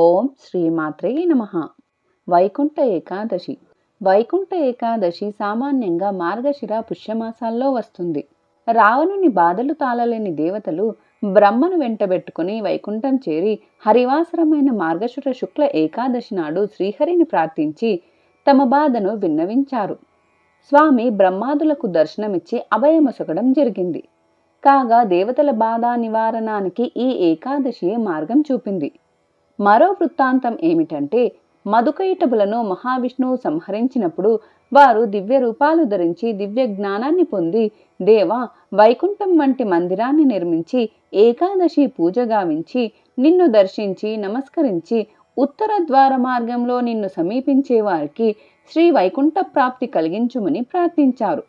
ఓం శ్రీమాత్రే నమ. వైకుంఠ ఏకాదశి. వైకుంఠ ఏకాదశి సామాన్యంగా మార్గశిర పుష్యమాసాల్లో వస్తుంది. రావణుని బాధలు తాళలేని దేవతలు బ్రహ్మను వెంటబెట్టుకుని వైకుంఠం చేరి హరివాసరమైన మార్గశుర శుక్ల ఏకాదశి నాడు శ్రీహరిని ప్రార్థించి తమ బాధను విన్నవించారు. స్వామి బ్రహ్మాదులకు దర్శనమిచ్చి అభయమొసగడం జరిగింది. కాగా దేవతల బాధ నివారణానికి ఈ ఏకాదశి మార్గం చూపింది. మరో వృత్తాంతం ఏమిటంటే మధుకైటబులను మహావిష్ణువు సంహరించినప్పుడు వారు దివ్య రూపాలు ధరించి దివ్య జ్ఞానాన్ని పొంది దేవ వైకుంఠం వంటి మందిరాన్ని నిర్మించి ఏకాదశి పూజ గావించి నిన్ను దర్శించి నమస్కరించి ఉత్తర ద్వార మార్గంలో నిన్ను సమీపించే వారికి శ్రీ వైకుంఠ ప్రాప్తి కలిగించుమని ప్రార్థించారు.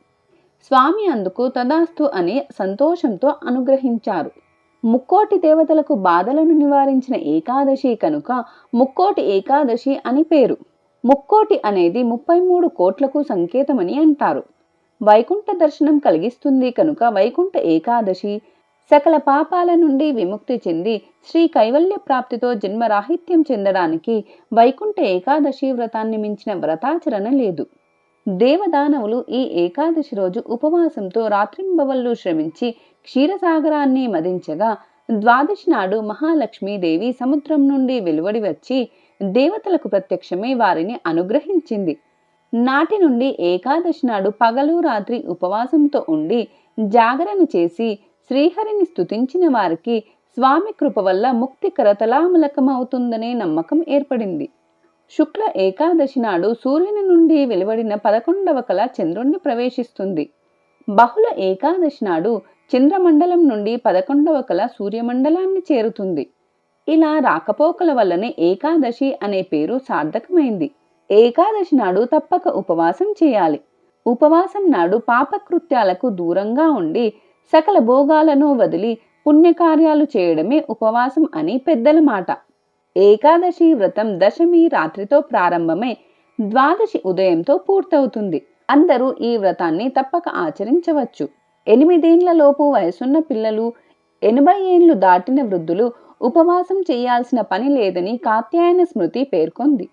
స్వామి అందుకు తదాస్తు అని సంతోషంతో అనుగ్రహించారు. ముక్కోటి దేవతలకు బాధలను నివారించిన ఏకాదశి కనుక ముక్కోటి ఏకాదశి అని పేరు. ముక్కోటి అనేది ముప్పై మూడు కోట్లకు సంకేతమని అంటారు. వైకుంఠ దర్శనం కలిగిస్తుంది కనుక వైకుంఠ ఏకాదశి సకల పాపాల నుండి విముక్తి చెంది శ్రీ కైవల్య ప్రాప్తితో జన్మరాహిత్యం చెందడానికి వైకుంఠ ఏకాదశి వ్రతాన్ని మించిన వ్రతాచరణ లేదు. దేవదానవులు ఈ ఏకాదశి రోజు ఉపవాసంతో రాత్రింబవళ్ళు శ్రమించి క్షీరసాగరాన్ని మదించగా ద్వాదశి నాడు మహాలక్ష్మీదేవి సముద్రం నుండి వెలువడి వచ్చి దేవతలకు ప్రత్యక్షమై వారిని అనుగ్రహించింది. నాటి నుండి ఏకాదశి నాడు పగలు రాత్రి ఉపవాసంతో ఉండి జాగరణ చేసి శ్రీహరిని స్థుతించిన వారికి స్వామి కృప వల్ల ముక్తి కరతలామలకమవుతుందనే నమ్మకం ఏర్పడింది. శుక్ల ఏకాదశి నాడు సూర్యుని నుండి వెలువడిన పదకొండవ కళ చంద్రుణ్ణి ప్రవేశిస్తుంది. బహుళ ఏకాదశి నాడు చంద్రమండలం నుండి పదకొండవ కళ సూర్యమండలాన్ని చేరుతుంది. ఇలా రాకపోకల వల్లనే ఏకాదశి అనే పేరు సార్థకమైంది. ఏకాదశి నాడు తప్పక ఉపవాసం చేయాలి. ఉపవాసం నాడు పాపకృత్యాలకు దూరంగా ఉండి సకల భోగాలను వదిలి పుణ్యకార్యాలు చేయడమే ఉపవాసం అని పెద్దల మాట. ఏకాదశి వ్రతం దశమి రాత్రితో ప్రారంభమై ద్వాదశి ఉదయంతో పూర్తవుతుంది. అందరూ ఈ వ్రతాన్ని తప్పక ఆచరించవచ్చు. ఎనిమిదేండ్లలోపు వయసున్న పిల్లలు ఎనభై ఏండ్లు దాటిన వృద్ధులు ఉపవాసం చేయాల్సిన పని లేదని కాత్యాయన స్మృతి పేర్కొంది.